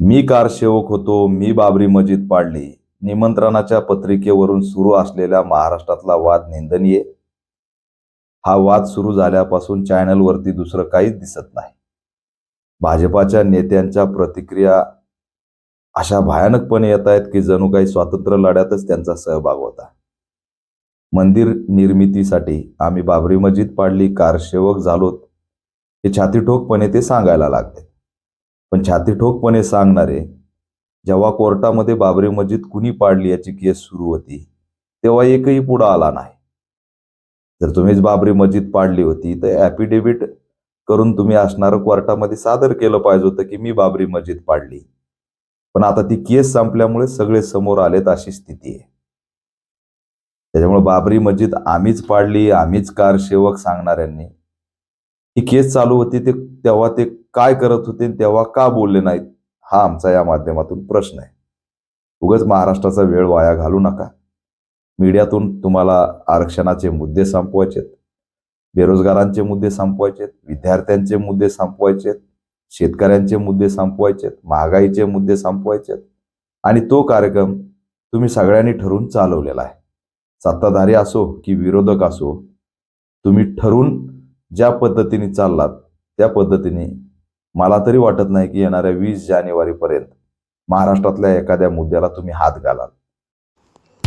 मी कारसेवक होतो मी बाबरी मस्जिद पाडली. निमंत्रणाच्या पत्रिकेवरून सुरू असलेला महाराष्ट्रातला वाद निंदनीय. हा वाद सुरू झाल्यापासून चॅनलवरती दुसरं काहीच दिसत नाही. भाजपाच्या नेत्यांच्या प्रतिक्रिया अशा भयानकपणे येत आहेत की जणू काही स्वातंत्र्य लढ्यातच त्यांचा सहभाग होता. मंदिर निर्मितीसाठी आम्ही बाबरी मस्जिद पाडली कारसेवक झालोत हे छातीठोकपणे ते सांगायला लागले पण छातीठोकपणे सांगणारे जेव्हा कोर्टामध्ये बाबरी मस्जिद कुणी पाडली याची केस सुरू होती तेव्हा एकही पुढं आला नाही. जर तुम्हीच बाबरी मस्जिद पाडली होती तर ॲफिडेव्हिट करून तुम्ही असणारं कोर्टामध्ये सादर केलं पाहिजे होतं की मी बाबरी मस्जिद पाडली. पण आता ती केस संपल्यामुळे सगळे समोर आलेत अशी स्थिती आहे. त्याच्यामुळे बाबरी मस्जिद आम्हीच पाडली आम्हीच कारसेवक सांगणाऱ्यांनी. ही केस चालू होती ते तेव्हा ते काय करत होते तेव्हा का बोलले नाहीत हा आमचा या माध्यमातून प्रश्न आहे. उगाच महाराष्ट्राचा वेळ वाया घालू नका. मीडियातून तुम्हाला आरक्षणाचे मुद्दे संपवायचेत बेरोजगारांचे मुद्दे संपवायचेत विद्यार्थ्यांचे मुद्दे संपवायचेत शेतकऱ्यांचे मुद्दे संपवायचेत महागाईचे मुद्दे संपवायचेत. आणि तो कार्यक्रम तुम्ही सगळ्यांनी ठरवून चालवलेला आहे. सत्ताधारी असो की विरोधक असो तुम्ही ठरवून ज्या पद्धतीने चाललात त्या पद्धतीने मला तरी वाटत नाही की येणाऱ्या वीस जानेवारीपर्यंत महाराष्ट्रातल्या एखाद्या मुद्द्याला तुम्ही हात घालाल.